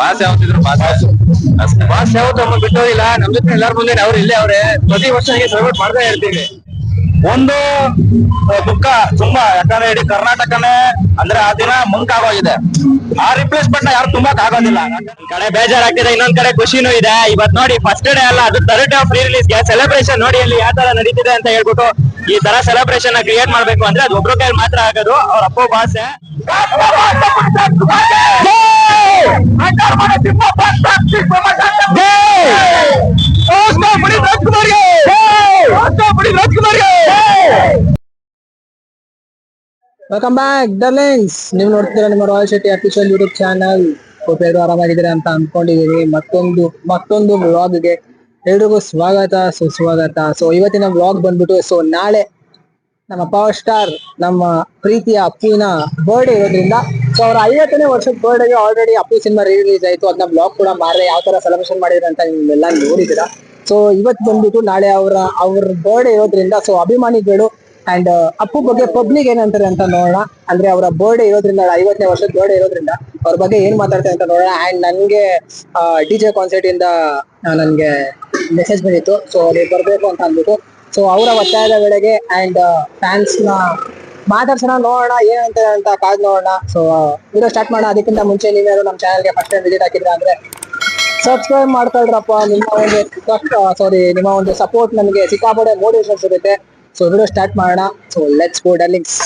Boss ಯಾವತ್ತಿದ್ರು boss boss ಯಾವತ್ತು ಬಿಟ್ಟೋದಿಲ್ಲ ಬಿಟ್ಟೋಗಿಲ್ಲ ನಮ್ ಜೊತೆ ಎಲ್ಲಾರು ಮುಂದೆ ಅವ್ರು ಇಲ್ಲೇ ಅವ್ರೆ. ಪ್ರತಿ ವರ್ಷ ಸೆಲೆಬ್ರೇಟ್ ಮಾಡ್ತಾ ಇರ್ತೀವಿ. ಒಂದು ದುಃಖ ತುಂಬಾ, ಯಾಕಂದ್ರೆ ಇಡೀ ಕರ್ನಾಟಕನೇ ಅಂದ್ರೆ ಆ ದಿನ ಮುಂಕಾಗೋಗಿದೆ. ಆ ರಿಪ್ಲೇಸ್ಮೆಂಟ್ನ ಯಾರು ತುಂಬಾಕ್ ಆಗೋದಿಲ್ಲ. ಕಡೆ ಬೇಜಾರಾಗ್ತಿದೆ, ಇನ್ನೊಂದ್ ಕಡೆ ಖುಷಿನೂ ಇದೆ. ಇವತ್ ನೋಡಿ ಫಸ್ಟ್ ಡೇ ಅಲ್ಲ, ಅದು ಥರ್ಡ್ ಡೇ ಆಫ್ ರಿಲೀಸ್ಗೆ ಸೆಲೆಬ್ರೇಷನ್ ನೋಡಿ ಅಲ್ಲಿ ಯಾವ ತರ ನಡೀತಿದೆ ಅಂತ ಹೇಳ್ಬಿಟ್ಟು ಈ ತರ ಸೆಲೆಬ್ರೇಷನ್ ಕ್ರಿಯೇಟ್ ಮಾಡ್ಬೇಕು ಅಂದ್ರೆ ಅದು ಒಬ್ರು ಕೈಯಲ್ಲಿ ಮಾತ್ರ ಆಗೋದು, ಅವ್ರ ಅಪ್ಪ ಭಾಷೆ ವೆಲ್ಕಮ್ ಬ್ಯಾಕ್ ಡರ್ಲಿಂಗ್ಸ್ ನೀವು ನೋಡ್ತೀರಾ ನಿಮ್ಮ Royal Shetty official YouTube channel ಆರಾಮಾಗಿದ್ದೀರಾ ಅಂತ ಅನ್ಕೊಂಡಿದೀನಿ ಮತ್ತೊಂದು ಮತ್ತೊಂದು ವ್ಲಾಗ್ಗೆ ಎಲ್ರಿಗೂ ಸ್ವಾಗತ, ಸುಸ್ವಾಗತ. ಸೊ ಇವತ್ತಿನ ವ್ಲಾಗ್ ಬಂದ್ಬಿಟ್ಟು ಸೊ ನಾಳೆ ನಮ್ಮ ಪವರ್ ಸ್ಟಾರ್ ನಮ್ಮ ಪ್ರೀತಿಯ ಅಪ್ಪುವಿನ ಬರ್ಡೇ ಇರೋದ್ರಿಂದ ಸೊ ಅವ್ರ ಐವತ್ತನೇ ವರ್ಷದ ಬರ್ಡೇಗೆ ಆಲ್ರೆಡಿ ಅಪ್ಪು ಸಿನಿಮಾ ರಿಲೀಸ್ ಆಯ್ತು. ಅದನ್ನ ಬ್ಲಾಗ್ ಕೂಡ ಮಾಡಿದ್ರೆ ಯಾವ ತರ ಸೆಲೆಬ್ರೇಷನ್ ಮಾಡಿದ್ರೆ ಅಂತ ನೀವೆಲ್ಲ ನೋಡಿದ್ದೀರಾ? ಸೊ ಇವತ್ತು ಬಂದ್ಬಿಟ್ಟು ನಾಳೆ ಅವರ, ಅವ್ರ ಬರ್ಡೇ ಇರೋದ್ರಿಂದ ಸೊ ಅಭಿಮಾನಿಗಳು ಅಂಡ್ ಅಪ್ಪು ಬಗ್ಗೆ ಪಬ್ಲಿಕ್ ಏನಂತಾರೆ ಅಂತ ನೋಡೋಣ. ಅಂದ್ರೆ ಅವರ ಬರ್ಡೇ ಇರೋದ್ರಿಂದ ಐವತ್ತನೇ ವರ್ಷದ ಬರ್ಡೇ ಇರೋದ್ರಿಂದ, ಅವ್ರ ಬಗ್ಗೆ ಏನ್ ಮಾತಾಡ್ತಾರೆ ಅಂತ ನೋಡೋಣ. ಅಂಡ್ ನನ್ಗೆ ಡಿ ಜೆ ಕಾನ್ಸರ್ಟ್ ಇಂದ ನನ್ಗೆ ಮೆಸೇಜ್ ಬಂದಿತ್ತು. ಸೊ ನೀವು ಬರ್ಬೇಕು ಅಂತ ಅಂದ್ಬಿಟ್ಟು. ಸೊ ಅವರ ಒತ್ತಾಯದ ವೇಳೆಗೆ ಅಂಡ್ ಫ್ಯಾನ್ಸ್ನ ಮಾತಾಡ್ಸೋಣ, ನೋಡೋಣ ಏನಂತ ಅಂತ ಕಾದ್ ನೋಡೋಣ. ಸೊ ವಿಡಿಯೋ ಸ್ಟಾರ್ಟ್ ಮಾಡೋಣ. ಅದಕ್ಕಿಂತ ಮುಂಚೆ ನೀವೇನು ನಮ್ಮ ಚಾನಲ್ಗೆ ಫಸ್ಟ್ ಟೈಮ್ ವಿಸಿಟ್ ಹಾಕಿದ್ರೆ ಅಂದ್ರೆ ಸಬ್ಸ್ಕ್ರೈಬ್ ಮಾಡ್ಕೊಳ್ರಪ್ಪ. ನಿಮ್ಮ ಒಂದು ಸಾರಿ ನಿಮ್ಮ ಒಂದು ಸಪೋರ್ಟ್ ನಮಗೆ ಸಿಕ್ಕಾಪಡೆ ಮೋಟಿವೇಶನ್ ಸಿಗುತ್ತೆ. ಸೊ ವಿಡಿಯೋ ಸ್ಟಾರ್ಟ್ ಮಾಡೋಣ. ಸೊ ಲೆಟ್ಸ್ ಗೋ ಡರ್ಲಿಂಗ್ಸ್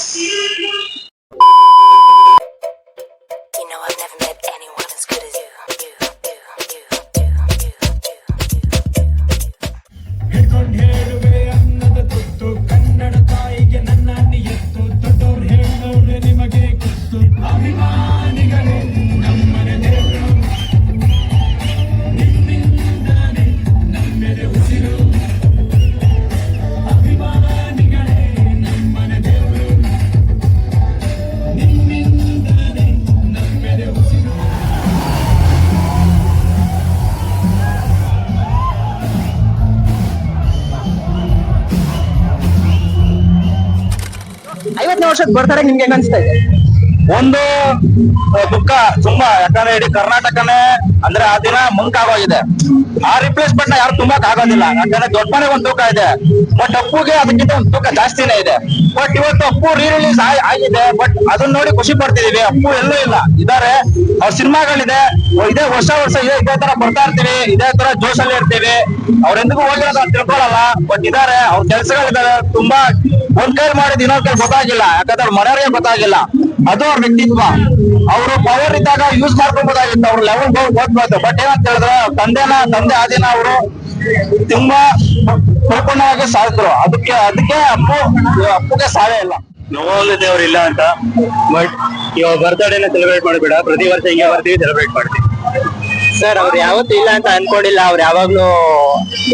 ವರ್ಷದ ಬರ್ತಾರೆ ನಿಮ್ಗೆ ಹೆಂಗ್ ಅನ್ಸ್ತಾ ಇದೆ? ಒಂದು ದುಃಖ ತುಂಬಾ. ಯಾಕಂದ್ರೆ ಇಡೀ ಕರ್ನಾಟಕನೇ ಅಂದ್ರೆ ಆ ದಿನ ಮುಂಕಾಗೋಗಿದೆ. ಆ ರಿಪ್ಲೇಸ್ಮೆಂಟ್ನ ಯಾರು ತುಂಬಾಕ್ ಆಗೋದಿಲ್ಲ. ಯಾಕಂದ್ರೆ ದೊಡ್ಡ ಮನೆಗೆ ಒಂದು ತೂಕ ಇದೆ. ಬಟ್ ಅಪ್ಪುಗೆ ಅದಕ್ಕಿಂತ ಒಂದು ತೂಕ ಜಾಸ್ತಿನೇ ಇದೆ. ಬಟ್ ಇವತ್ತು ಅಪ್ಪು ರೀ ರಿಲೀಸ್ ಆಗಿದೆ. ಬಟ್ ಅದನ್ನ ನೋಡಿ ಖುಷಿ ಪಡ್ತಿದೀವಿ. ಅಪ್ಪು ಎಲ್ಲೂ ಇಲ್ಲ. ಇದಾರೆ. ಅವ್ರ ಸಿನಿಮಾಗಳಿದೆ. ಇದೇ ವರ್ಷ ವರ್ಷ ಇದೇ ಇದೇ ತರ ಬರ್ತಾ ಇರ್ತೀವಿ. ಇದೇ ತರ ಜೋಶಲ್ಲಿ ಇರ್ತೀವಿ. ಅವ್ರೆಂದಿಗೂ ಹೋಗಿರೋದು ತಿಳ್ಕೊಳಲ್ಲ. ಬಟ್ ಇದಾರೆ. ಅವ್ರ ಕೆಲ್ಸಗಳಿದಾವೆ. ತುಂಬಾ ಒಂದ್ ಕೈ ಮಾಡಿದ ಇನ್ನೊಂದ್ ಕೈ ಗೊತ್ತಾಗಿಲ್ಲ. ಯಾಕಂದ್ರೆ ಅವ್ರ ಮನೆಯವರಿಗೆ ಗೊತ್ತಾಗಿಲ್ಲ. ಅದು ಅವ್ರ ವ್ಯಕ್ತಿತ್ವ. ಅವರು ಪವರ್ ಇದ್ದಾಗ ಯೂಸ್ ಮಾಡ್ಕೊಬೋದಾಗಿತ್ತು. ಅವ್ರ ಲೆವೆಲ್ ಓದ್ಬೋದು ಬಟ್ ಏನಂತ ಹೇಳಿದ್ರೆ ತಂದೆನ ತಂದೆ ಆದಿನ ಅವರು ತುಂಬಾ ಪರಿಪೂರ್ಣವಾಗಿ ಸಾಧಿಸಿದ್ರು ಅದಕ್ಕೆ ಅದಕ್ಕೆ ಅಪ್ಪು ಅಪ್ಪುಗೆ ಸಾವೇ ಇಲ್ಲ. ನೋವಲ್ಲಿ ದೇವ್ರು ಇಲ್ಲ ಅಂತ. ಬಟ್ ಇವಾಗ ಬರ್ತ್ಡೇನ ಸೆಲೆಬ್ರೇಟ್ ಮಾಡಬೇಡ. ಪ್ರತಿ ವರ್ಷ ಹಿಂಗೆ ಬರ್ತೀವಿ ಸೆಲೆಬ್ರೇಟ್ ಮಾಡ್ತೀವಿ. ಸರ್ ಅವ್ರು ಯಾವತ್ತೂ ಇಲ್ಲ ಅಂತ ಅನ್ಕೊಂಡಿಲ್ಲ. ಅವ್ರು ಯಾವಾಗ್ಲೂ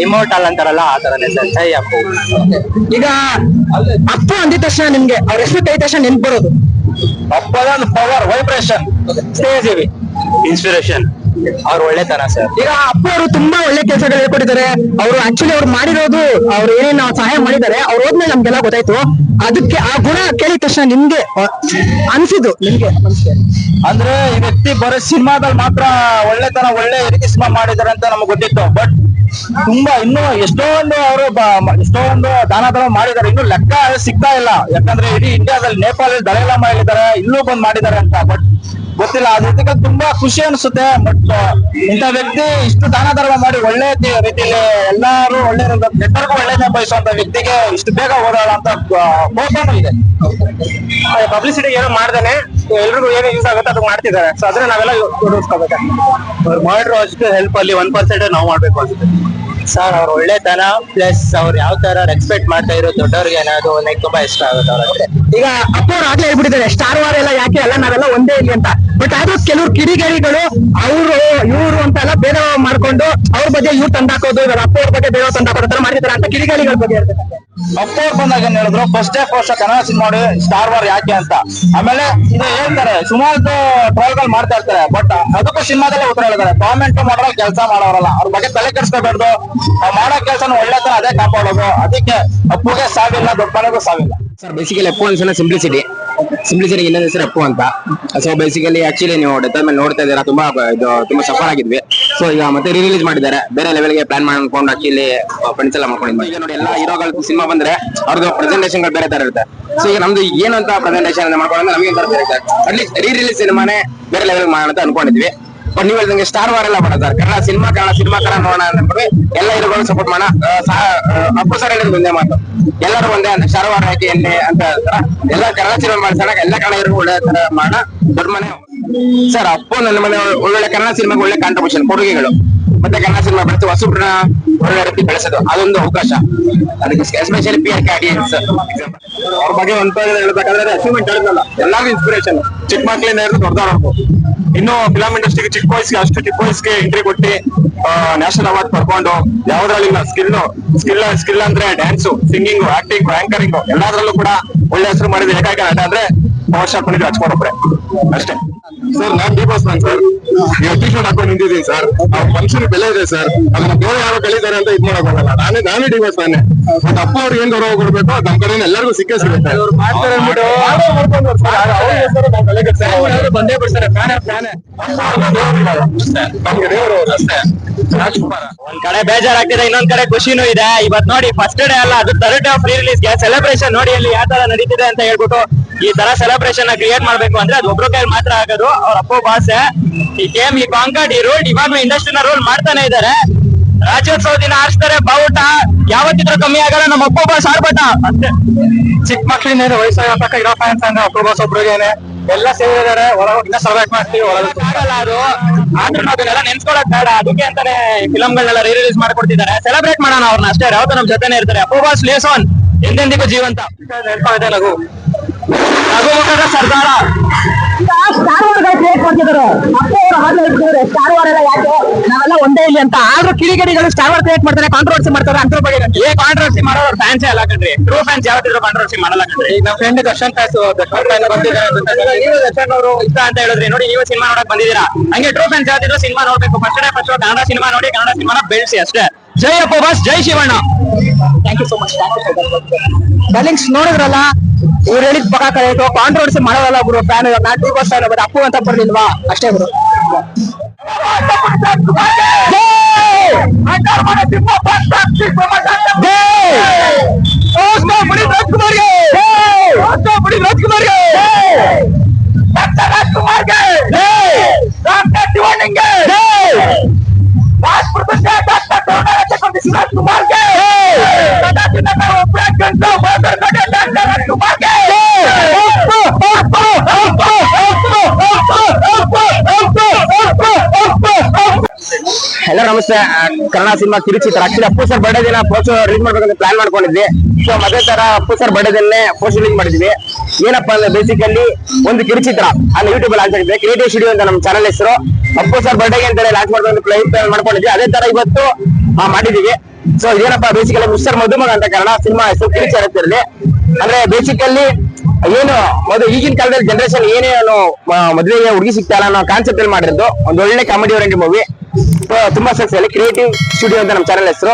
ಇಮೋಟಲ್ ಅಂತಾರಲ್ಲ ಆ ತರನೇ ಸರ್ ಸೈ ಅಪ್ಪು. ಈಗ ಅಪ್ಪ ಅಂದಿದ ತಕ್ಷಣ ನಿಮ್ಗೆ ಅವ್ರ ಹೆಸರು ಕೈ ತಕ್ಷಣ ನೆನ್ಪು ಬರೋದು? ಅಪ್ಪದ ಪವರ್ ವೈಬ್ರೇಷನ್ ಸ್ನೇಹ ಇನ್ಸ್ಪಿರೇಷನ್ ಅವ್ರ ಒಳ್ಳೆತನ ಸರ್. ಈಗ ಅಪ್ಪು ಅವರು ತುಂಬಾ ಒಳ್ಳೆ ಕೆಲಸಗಳು ಹೇಳ್ಕೊಟ್ಟಿದ್ದಾರೆ. ಅವರು ಆಕ್ಚುಲಿ ಅವ್ರು ಮಾಡಿರೋದು ಅವ್ರು ಏನೇನ್ ಸಹಾಯ ಮಾಡಿದ್ದಾರೆ. ಅವ್ರು ಹೋದ್ಮೇಲೆ ನಮ್ಗೆಲ್ಲ ಗೊತ್ತಾಯ್ತು. ಅದಕ್ಕೆ ಆ ಗುಣ ಕೇಳಿದ ತಕ್ಷಣ ನಿಮ್ಗೆ ಅನ್ಸಿದ್ದು ನಿಮ್ಗೆ ಅಂದ್ರೆ ಈ ವ್ಯಕ್ತಿ ಬರೋ ಸಿನಿಮಾದಲ್ಲಿ ಮಾತ್ರ ಒಳ್ಳೆತನ ಒಳ್ಳೆ ರೀತಿ ಸಿನಿಮಾ ಮಾಡಿದ್ದಾರೆ ಅಂತ ನಮ್ಗೆ ಗೊತ್ತಿತ್ತು. ಬಟ್ ತುಂಬಾ ಇನ್ನೂ ಒಂದು ಅವರು ಎಷ್ಟೊಂದು ದಾನ ಧರ್ಮ ಮಾಡಿದ್ದಾರೆ. ಇನ್ನು ಲೆಕ್ಕ ಸಿಗ್ತಾ ಇಲ್ಲ. ಯಾಕಂದ್ರೆ ಇಡೀ ಇಂಡಿಯಾದಲ್ಲಿ ನೇಪಾಳದಲ್ಲಿ ದಲೈಲಾಮ ಹೇಳಿದ್ದಾರೆ ಇಲ್ಲೂ ಬಂದ್ ಮಾಡಿದ್ದಾರೆ ಅಂತ. ಬಟ್ ಗೊತ್ತಿಲ್ಲ ಅದ್ರ ಜೊತೆಗೆ ತುಂಬಾ ಖುಷಿ ಅನಿಸುತ್ತೆ ಬಟ್ ಇಂಥ ವ್ಯಕ್ತಿ ಇಷ್ಟು ದಾನ ಧರ್ಮ ಮಾಡಿ ಒಳ್ಳೆ ರೀತಿಯಲ್ಲಿ ಎಲ್ಲಾರು ಒಳ್ಳೆ ಎಲ್ಲರಿಗೂ ಒಳ್ಳೇದೇ ಬಯಸುವಂತ ವ್ಯಕ್ತಿಗೆ ಇಷ್ಟು ಬೇಗ ಓಡಾಡ ಅಂತ ಕೋಪನೂ ಇದೆ. ಪಬ್ಲಿಸಿಟಿ ಏನೋ ಮಾಡ್ದೇನೆ ಎಲ್ರಿಗೂ ಏನೋ ಯೂಸ್ ಆಗುತ್ತೆ ಅದು ಮಾಡ್ತಿದ್ದಾರೆ. ಸೊ ಅದನ್ನ ನಾವೆಲ್ಲ ಅವ್ರು ಮಾಡಿರೋ ಅಷ್ಟು ಹೆಲ್ಪ್ ಅಲ್ಲಿ ಒನ್ ಪರ್ಸೆಂಟ್ ನಾವು ಮಾಡ್ಬೇಕು ಅನ್ಸುತ್ತೆ. ಸರ್ ಅವ್ರ ಒಳ್ಳೆತನ ಪ್ಲಸ್ ಅವ್ರು ಯಾವ ತರ ರೆಸ್ಪೆಕ್ಟ್ ಮಾಡ್ತಾ ಇರೋ ದೊಡ್ಡವ್ರಿಗೆ ಅನ್ನೋದು ನನಗೆ ತುಂಬಾ ಇಷ್ಟ ಆಗುತ್ತೆ ಅವ್ರ ಹತ್ರ. ಈಗ ಅಪ್ಪ ಅವ್ರು ಆಗ್ಲೇ ಹೇಳ್ಬಿಟ್ಟಿದ್ದಾರೆ ಸ್ಟಾರ್ ವಾರ್ ಎಲ್ಲ ಯಾಕೆ ಅಲ್ಲ ನಾವೆಲ್ಲ ಒಂದೇ ಇಲ್ಲಿ ಅಂತ. ಬಟ್ ಆದ್ರೂ ಕೆಲವ್ರು ಕಿಡಿಗೇಡಿಗಳು ಅವರು ಇವರು ಅಂತ ಎಲ್ಲ ಬೇರೆ ಮಾಡ್ಕೊಂಡು ಅವ್ರ ಬಗ್ಗೆ ಇವ್ರು ತಂದಾಕೋದು ಇವಾಗ ಅಪ್ಪ ಅವ್ರ ಬಗ್ಗೆ ಬೇರೆ ತಂದಾಕೋದು ಅಂತ ಮಾಡಿರ್ತಾರೆ ಅಂತ ಕಿಡಿಗೇಡಿಗಳ ಬಗ್ಗೆ ಹೇಳ್ತಾರೆ ಅಪ್ಪ ಅವ್ರು ಬಂದಾಗ ಏನ್ ಹೇಳಿದ್ರು? First day first Kannada cinema star war ಯಾಕೆ ಅಂತ. ಆಮೇಲೆ ಇದು ಹೇಳ್ತಾರೆ ಸುಮಾರು ಟ್ರೋಲ್ಗಳು ಮಾಡ್ತಾ ಇರ್ತಾರೆ ಬಟ್ ಅದಕ್ಕೂ ಸಿನಿಮಾದಲ್ಲೇ ಉತ್ತರ ಹೇಳಿದ್ದಾರೆ. ಗವರ್ಮೆಂಟ್ ಮಾಡೋ ಕೆಲಸ ಮಾಡೋರಲ್ಲ ಅವ್ರ ಬಗ್ಗೆ ತಲೆ ಕೆಡಿಸ್ಕೋಬಾರ್ದು ಮಾಡೋ ಮಾಡೋ ಕೆಲಸನ ಒಳ್ಳೆತನ ಅದೇ ಕಾಪಾಡೋದು. ಅದಕ್ಕೆ ಅಪ್ಪುಗೆ ಸಾವಿಲ್ಲ ದೊಡ್ಡ ಮನೆಗೂ ಸಾವಿಲ್ಲ. ಸರ್ ಬೇಸಿಕಲಿ ಅಪ್ಪು ಅನ್ಸೋಣ ಸಿಂಪ್ಲಿಸಿಟಿ ಸಿಂಪ್ಲಿಸಿಟಿ ಇನ್ನೊಂದು ಹೆಸರು ಅಪ್ಪು ಅಂತ. ಸೊ ಬೇಸಿಕಲಿ ಆಕ್ಚುಲಿ ನೀವು ಡೆತ್ ಮೇಲೆ ನೋಡ್ತಾ ಇದ್ದೀರಾ, ತುಂಬಾ, ಇದು, ತುಂಬಾ ಸಫರ್ ಆಗಿದ್ವಿ. ಸೊ ಈಗ ಮತ್ತೆ ರಿಲೀಸ್ ಮಾಡಿದ್ದಾರೆ. ಬೇರೆ ಲೆವೆಲ್ಗೆ ಪ್ಲಾನ್ ಮಾಡ್ಕೊಂಡು ಆಕ್ಚುಲಿ ಫ್ರೆಂಡ್ಸ್ ಎಲ್ಲ ಮಾಡ್ಕೊಂಡಿದ್ವಿ. ಈಗ ನೋಡಿ, ಎಲ್ಲ ಹೀರೋಗಳ ಸಿನಿಮಾ ಬಂದ್ರೆ, ಅವ್ರದ್ದು ಪ್ರೆಸೆಂಟೇಷನ್ ಬೇರೆ ತರ ಇರುತ್ತೆ. ಸೊ ಈಗ ನಮ್ದು ಏನಂತ ಪ್ರೆಸೆಂಟೇಷನ್ ಮಾಡ್ಕೊಂಡ್ರೆ ನಮಗೆ ಒಂಥರ ಬೇರೆ ಇರುತ್ತೆ. ಅಟ್ಲೀಸ್ಟ್ ರೀ ರಿಲೀಸ್ ಸಿನಿಮಾನೇ ಬೇರೆ ಲೆವೆಲ್ ಮಾಡೋಣ ಅಂತ ಅನ್ಕೊಂಡಿದ್ವಿ. ಬಟ್ ನೀವು ಸ್ಟಾರ್ ವಾರ್ ಎಲ್ಲ sir Kannada cinema Kannada cinema Kannada ನೋಡೋಣ ಅಂದ್ಬಿಟ್ಟು ಎಲ್ಲ ಹೀರೋಗಳು ಸಪೋರ್ಟ್ ಮಾಡೋಣ. ಅಪ್ಪು ಸರ್ ಹೇಳಿದ್ರು ಒಂದೇ ಮಾತು. ಎಲ್ಲರೂ ಒಂದೇ ಅಂತ ಸ್ಟಾರ್ ವಾರ್ ಯಾಕೆ ಎಣ್ಣೆ ಅಂತ ಹೇಳ್ತಾರ. ಎಲ್ಲ ಕನ್ನಡ ಸಿನಿಮಾ ಮಾಡ್ಸೋಣ, ಎಲ್ಲ ಕನ್ನಡ ಇರೋ ಒಳ್ಳೆ ತರ ಮಾಡೋಣ. ದೊಡ್ಡ ಮನೆ. ಸರ್, ಅಪ್ಪು ನನ್ನ ಮನೆ ಒಳ್ಳೊಳ್ಳೆ ಕನ್ನಡ ಸಿನಿಮಾಗೆ ಒಳ್ಳೆ ಕಾಂಟ್ರಿಬ್ಯೂಷನ್ ಕೊಡುಗೆಗಳು. ಮತ್ತೆ ಕನ್ನಡ ಸಿನಿಮಾ ಹೊಸಬ್ರನ್ನ ಒಳ್ಳೆ ರೀತಿ ಬೆಳೆಸೋದು. ಅದೊಂದು ಅವಕಾಶ. ಅದಕ್ಕೆ especially P R K audience ಅವ್ರ ಬಗ್ಗೆ ಒಂದ್ ಹೇಳ್ಬೇಕಾದ್ರೆ ಅಚೀವ್ಮೆಂಟ್ ಹೇಳಿದ್ನಲ್ಲ. ಎಲ್ಲಾರು ಇನ್ಸ್ಪಿರೇಷನ್ ಚಿಕ್ಕ ಮಕ್ಳಿಂದ ಹಿಡಿದು ದೊಡ್ಡದವ್ರು ಇನ್ನು ಫಿಲಂ ಇಂಡಸ್ಟ್ರಿಗೆ ಚಿಕ್ಕ ವಯಸ್ಸಿಗೆ ಅಷ್ಟು ಚಿಕ್ಕ ವಯಸ್ಸಿಗೆ ಎಂಟ್ರಿ ಕೊಟ್ಟು ನ್ಯಾಷನಲ್ ಅವಾರ್ಡ್ ಪಡ್ಕೊಂಡು, ಯಾವ್ದ್ರಲ್ಲಿ ಸ್ಕಿಲ್ ಸ್ಕಿಲ್ ಸ್ಕಿಲ್ ಅಂದ್ರೆ ಡ್ಯಾನ್ಸು ಸಿಂಗಿಂಗ್ ಆಕ್ಟಿಂಗ್ ಆಂಕರಿಂಗ್ ಎಲ್ಲಾದ್ರಲ್ಲೂ ಕೂಡ ಒಳ್ಳೆ ಹೆಸರು ಮಾಡಿದ್ರೆ ಏಕೈಕ ನಟ ಅಂದ್ರೆ ಪವರ್ ಶಾಪ್ ಮಾಡಿದ್ರೆ ಹಚ್ಕೊಂಡ್ರೆ ಅಷ್ಟೇ. ಸರ್ ನಾನ್ ನಾನ್ ಸರ್ ನೀವು ಟಿ ಶರ್ಟ್ ಹಾಕೊಂಡು ನಿಂತಿದ್ದೀನಿ ಸರ್ ಅವ್ರ ಮನುಷ್ಯನ ಬೆಲೆ ಇದೆ ಸರ್ ಅದನ್ನ ಬೇರೆ ಯಾರೋ ಕಲಿತಾರೆ ಅಂತ ಇದ್ ಮಾಡಕ್ ಹೋಗಲ್ಲ ನಾನೇ ನಾನೇ ಡಿ ಬಾಸ್ ನಾನೇ ಬಟ್ ಅಪ್ಪ ಅವ್ರಿಗೆ ಏನ್ ಗೌರವ ಕೊಡ್ಬೇಕು ಅದ್ ನಮ್ ಕಡೆ ಎಲ್ಲರಿಗೂ ಸಿಕ್ಕೇ ಸಿಗುತ್ತೆ ಬಂದೇ ನಮ್ಗೆ ದೇವರು ಅಷ್ಟೇ ಒಂದ್ ಕಡೆ ಬೇಜಾರಾಗ್ತಿದೆ ಇನ್ನೊಂದ್ ಕಡೆ ಖುಷಿನೂ ಇದೆ ಇವತ್ ನೋಡಿ ಫಸ್ಟ್ ಡೇ ಅಲ್ಲ ಅದು ಥರ್ಡ್ ಡೇ ಆಫ್ ರಿಲೀಸ್ಗೆ ಸೆಲೆಬ್ರೇಷನ್ ನೋಡಿ ಅಲ್ಲಿ ಯಾವ ತರ ನಡೀತಿದೆ ಅಂತ ಹೇಳ್ಬಿಟ್ಟು ಈ ತರ ಸೆಲೆಬ್ರೇಷನ್ ಕ್ರಿಯೇಟ್ ಮಾಡ್ಬೇಕು ಅಂದ್ರೆ ಅದು ಒಬ್ರು ಕೈಯಲ್ಲಿ ಮಾತ್ರ ಆಗೋದು. ಅವ್ರ ಅಪ್ಪ ಭಾಷೆ ಈ ಗೇಮ್ ಈ ಕಾಂಕಾಟ್ ಈ ರೂಲ್ ಇವಾಗ್ಲೂ ಇಂಡಸ್ಟ್ರಿನ ರೂಲ್ ಮಾಡ್ತಾನೆ ಇದಾರೆ. ರಾಜ್ಯೋತ್ಸವ ದಿನ ಆರಿಸ್ತಾರೆ ಬಾವುಟ ಯಾವತ್ತಿದ್ರು ಕಮ್ಮಿ ಆಗಲ್ಲ ನಮ್ಮ ಅಪ್ಪ ಭಾಷೆ ಆರ್ಬಟ ಅಷ್ಟೇ. ಚಿಕ್ಕ ಮಕ್ಳಿಂದ ವಯಸ್ಸಾಗ ತಕ್ಕ ಇರೋ ಫ್ಯಾನ್ಸ್ ಅಂದ್ರೆ ಅಪ್ಪ ಬಾಸ್ ಒಬ್ರಿಗೇನೆ. ಎಲ್ಲ ಸೇರಿದ್ದಾರೆ ಹೊರಗೆ ಇನ್ನ ಸೆಲೆಬ್ರೇಟ್ ಮಾಡ್ತೀವಿ ಒಳಗೆ ಆಗಲ್ಲ ಅದು. ಆದ್ರೂ ಅದನ್ನೆಲ್ಲ ನೆನ್ಸ್ಕೊಳಕ್ ಬೇಡ. ಅದಕ್ಕೆ ಅಂತಾನೆ ಫಿಲಂಗಳನ್ನೆಲ್ಲ ರೀ ರಿಲೀಸ್ ಮಾಡ್ಕೊಡ್ತಿದ್ದಾರೆ. ಸೆಲೆಬ್ರೇಟ್ ಮಾಡೋಣ ಅವ್ರನ್ನ. ಅಷ್ಟೇ ಯಾವತ್ತೂ ನಮ್ ಜೊತೆನೆ ಇರ್ತಾರೆ. ಅಪ್ಪ ಬಾಸ್ ಲೇಸ್ ಆನ್ ಎಂದೆಂದಿಗೂ ಜೀವಂತ. ನೆನ್ಪಾಗಿದೆ ಲಘು. ಸರ್ದಾರ ಸ್ಟಾರ್ ವಾರ್ ಎಲ್ಲ ಯಾಕೆ? ನಾವೆಲ್ಲ ಒಂದೇ ಇಲ್ಲಿ ಅಂತ. ಆದ್ರೂ ಕಿಡಿಗೇಡಿಗಳು ಸ್ಟಾರ್ ವಾರ್ ಕ್ರಿಯೇಟ್ ಮಾಡ್ತಾರೆ ಕಾಂಟ್ರವರ್ಸಿ ಮಾಡ್ತಾರೆ ಅಂತ ಬಗ್ಗೆ ಏ ಕಾಂಟ್ರವರ್ಸಿ ಮಾಡೋರು ಫ್ಯಾನ್ಸೇ ಅಲ್ಲ ಕಣ್ರಿ. ಟ್ರೂ ಫ್ಯಾನ್ಸ್ ಯಾವತ್ತಿದ್ರು ಕಾಂಟ್ರವರ್ಸಿ ಮಾಡಲ್ಲ ಕಣ್ರಿ. ಈಗ ನಮ್ಮ friend Darshan fans Darshan fan ಬಂದಿದ್ದಾರೆ ನೀವು ದರ್ಶನ್ ಅವರು ಇಷ್ಟ ಅಂತ ಹೇಳಿದ್ರಿ. ನೋಡಿ ನೀವು ಸಿನಿಮಾ ನೋಡಕ್ ಬಂದಿದ್ದೀರಾ? ಹಂಗೆ ಟ್ರೂ ಫ್ಯಾನ್ಸ್ ಯಾವ್ದಿದ್ರು ಸಿನಿಮಾ ನೋಡ್ಬೇಕು. First day first Kannada cinema ನೋಡಿ ಕನ್ನಡ ಸಿನಿಮಾನ ಬೆಳೆಸಿ ಅಷ್ಟೇ. ಜೈ ಅಪ್ಪ boss Jai Shivanna. Thank you so much darlings ನೋಡಿದ್ರಲ್ಲ? ಇವ್ರು ಹೇಳಿದ್ ಪಕ್ಕ ಕರೆಕ್ಟು ಕಾಂಟ್ರವರ್ಸಿ ಮಾಡೋದಲ್ಲ ಗುರು ಫ್ಯಾನ್ ನಾನ್ ಟೂ ಇಲ್ಲ ಫ್ಯಾನ್ ಅಪ್ಪು ಅಂತ ಬರ್ಲಿಲ್ವಾ? ಅಷ್ಟೇ ಗುರು. ನಮಸ್ತೆ. ಕನ್ನಡ ಸಿನಿಮಾ ಕಿರುಚಿತ್ರ ಆಕ್ಚುಲಿ ಅಪ್ಪು ಸರ್ ಬರ್ಡೇ ದಿನ ಪೋಸ್ಟ್ ರಿಲೀಸ್ ಮಾಡ್ಬೇಕಂತ ಪ್ಲಾನ್ ಮಾಡ್ಕೊಂಡಿದ್ವಿ. ಸೊ ಅದೇ ತರ ಅಪ್ಪು ಸರ್ ಬರ್ಡೇ ದಿನ ಪೋಸ್ಟ್ ರಿಲೀಸ್ ಮಾಡಿದ್ವಿ. ಏನಪ್ಪಾ ಅಂದ್ರೆ ಬೇಸಿಕಲಿ ಒಂದು ಕಿರುಚಿತ್ರ ಅಲ್ಲಿ ಯೂಟ್ಯೂಬ್ ಲಾಂಚ್ ಆಗಿದೆ. ಕ್ರಿಯೇಟಿವ್ ಸ್ಟುಡಿಯೋ ಅಂತ ನಮ್ಮ ಚಾನಲ್ ಹೆಸರು. ಅಪ್ಪು ಸರ್ ಬರ್ಡೇಗೆ ಅಂತ ಲಾಂಚ್ ಮಾಡ್ಕೊಂಡು ಪ್ಲಾನ್ ಮಾಡ್ಕೊಂಡಿದ್ವಿ. ಅದೇ ತರ ಇವತ್ತು ಮಾಡಿದೀವಿ ಸೊ ಇದೇನಪ್ಪ ಬೇಸಿಕಲಿ ಮುಸ್ಸರ್ ಮಧುಮಗ ಅಂತ ಕನ್ನಡ ಸಿನಿಮಾ ಹೆಸರು ಕಿರುಚಿರತ್ತಿರಲಿ ಅಂದ್ರೆ ಬೇಸಿಕಲಿ ಏನು ಮೊದಲು ಈಗಿನ ಕಾಲದಲ್ಲಿ ಜನರೇಷನ್ ಏನೇನು ಮದ್ವೆಗೆ ಹುಡುಗಿ ಸಿಗ್ತಾ ಇಲ್ಲ ಅನ್ನೋ ಕಾನ್ಸೆಪ್ಟ್ ಅಲ್ಲಿ ಮಾಡಿರೋದು. ಒಂದು ಒಳ್ಳೆ ಕಾಮಿಡಿ ಓರಿಯಂಟೆಡ್ ಮೂವಿ ತುಂಬಾ ಸಕ್ಸಸ್ ಕ್ರಿಯೇಟಿವ್ ಸ್ಟುಡಿಯೋ ಅಂತ ನಮ್ಮ ಚಾನಲ್ ಹೆಸರು.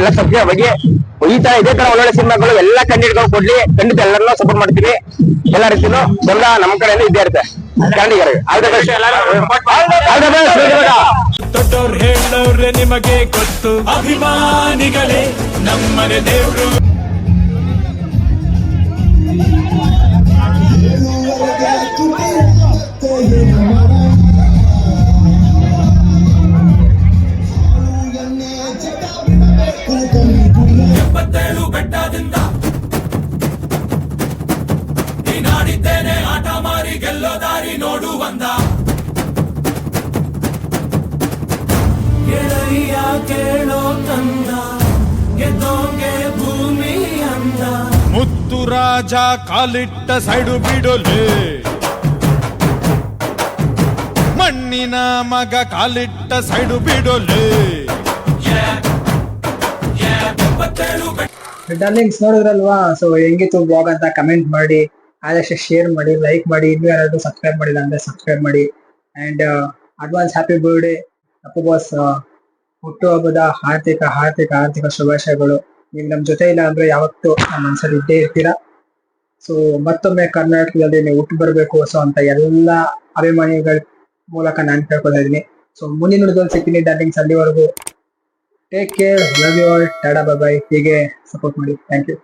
ಎಲ್ಲ ಸಬ್ಸ್ಕ್ರೈಬ್ ಬಗ್ಗೆ ಈ ತರ ಇದೇ ತರ ಒಳ್ಳೊಳ್ಳೆ ಸಿನಿಮಾಗಳು. ಎಲ್ಲ ಕಂಡಿಡ್ಕೊಂಡು ಕೊಡ್ಲಿ. ಖಂಡಿತ ಎಲ್ಲರನ್ನೂ ಸಪೋರ್ಟ್ ಮಾಡ್ತೀವಿ ಎಲ್ಲ ರೀತಿನೂ ಬೆಂಬಲ ನಮ್ಮ ಕಡೆಯಿಂದ ಇದ್ದೇ ಇರುತ್ತೆ. ದೊಡ್ಡವ್ರು ನಿಮಗೆ ಗೊತ್ತು. ಅಭಿಮಾನಿಗಳೇ ನಮ್ಮನೆ ದೇವ್ರು. ಗೆಳೆಯ ಕೇಳೋ ತಂದ ಗೆದ್ದೋಗೆ ಭೂಮಿ ಅಂದ ಮುತ್ತು ರಾಜ ಕಾಲಿಟ್ಟ ಸೈಡು ಬಿಡೋಲೆ ಮಣ್ಣಿನ ಮಗ ಕಾಲಿಟ್ಟ ಸೈಡು ಬಿಡೋಲೆ ಡಾರ್ಲಿಂಗ್ಸ್ ನೋಡಿದ್ರಲ್ವಾ ಸೊ ಹೆಂಗಿತ್ತು ಬ್ಲಾಗ್ ಅಂತ ಕಮೆಂಟ್ ಮಾಡಿ ಆದಷ್ಟು ಶೇರ್ ಮಾಡಿ ಲೈಕ್ ಮಾಡಿ, ಇನ್ನೂ ಯಾರಾದ್ರು ಸಬ್ಸ್ಕ್ರೈಬ್ ಮಾಡಿಲ್ಲ ಅಂದ್ರೆ ಸಬ್ಸ್ಕ್ರೈಬ್ ಮಾಡಿ. And advance happy birthday Appu boss ಹುಟ್ಟುಹಬ್ಬದ ಆರ್ಥಿಕ ಆರ್ಥಿಕ ಆರ್ಥಿಕ ಶುಭಾಶಯಗಳು. ನೀವು ನಮ್ಮ ಜೊತೆ ಇಲ್ಲ ಅಂದ್ರೆ ಯಾವತ್ತೂ ನಮ್ಮ ಮನಸ್ಸಲ್ಲಿ ಇದ್ದೇ ಇರ್ತೀರಾ. ಸೊ ಮತ್ತೊಮ್ಮೆ ಕರ್ನಾಟಕದಲ್ಲಿ ನೀವು ಹುಟ್ಟು ಬರಬೇಕು ಸೊ ಅಂತ ಎಲ್ಲ ಅಭಿಮಾನಿಗಳ ಮೂಲಕ ನಾನು ಕೇಳ್ಕೊತಾ ಇದ್ದೀನಿ. ಸೊ ಮುಂದಿನ ನುಡಿದಲ್ಲಿ ಸಿಗ್ತೀನಿ ಡಾರ್ಲಿಂಗ್ಸ್ ಅಲ್ಲಿವರೆಗೂ take care love you all tada bye ಹೀಗೆ ಸಪೋರ್ಟ್ ಮಾಡಿ. Thank you